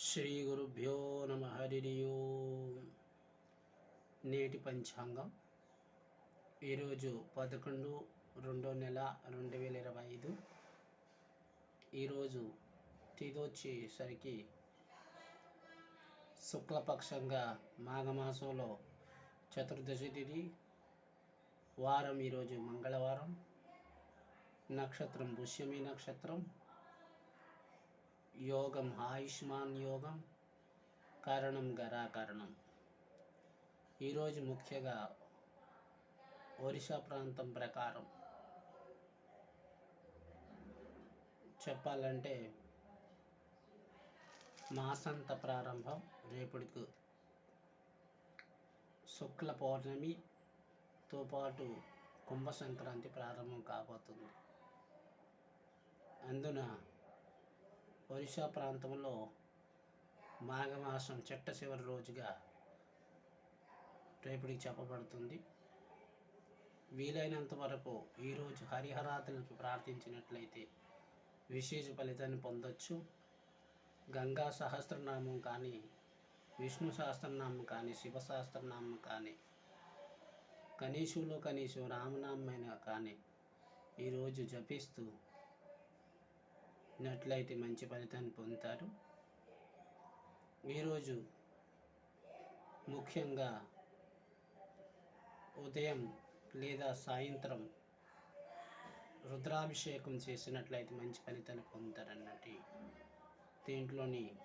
శ్రీ గురుభ్యో నమ హరి నేటి పంచాంగం. ఈరోజు పదకొండు రెండో నెల రెండు వేల ఇరవై ఐదు. ఈరోజు తిదొచ్చేసరికి శుక్లపక్షంగా మాఘమాసంలో చతుర్దశి తిథి వారం ఈరోజు మంగళవారం. నక్షత్రం పుష్యమి నక్షత్రం. యోగం ఆయుష్మాన్ యోగం కారణం గరాకరణం ఈరోజు ముఖ్యంగా ఒరిస్సా ప్రాంతం ప్రకారం చెప్పాలంటే మాసంత ప్రారంభం రేపటికు. శుక్ల పౌర్ణమితో పాటు కుంభ సంక్రాంతి ప్రారంభం కాబోతుంది. అందున ఒరిస్సా ప్రాంతంలో మాఘమాసం చెట్ట చివరి రోజుగా రేపటికి చెప్పబడుతుంది. వీలైనంత వరకు ఈరోజు హరిహరాతులకు ప్రార్థించినట్లయితే విశేష ఫలితాన్ని పొందొచ్చు. గంగా సహస్రనామం కానీ విష్ణు సహస్రనామం కానీ శివ సహస్రనామం కానీ కనీసులో కనీసం రామనామైన కానీ ఈరోజు జపిస్తూ నట్లయితే మంచి ఫలితాన్ని పొందుతారు. ఈరోజు ముఖ్యంగా ఉదయం లేదా సాయంత్రం రుద్రాభిషేకం చేసినట్లయితే మంచి ఫలితాన్ని పొందుతారన్నట్టు దీంట్లోని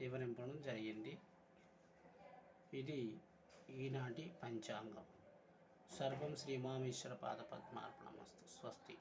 వివరింపడం జరిగింది. ఇది ఈనాటి పంచాంగం. సర్వం శ్రీ మామేశ్వర పాద పద్మార్పణమస్తు. స్వస్తి.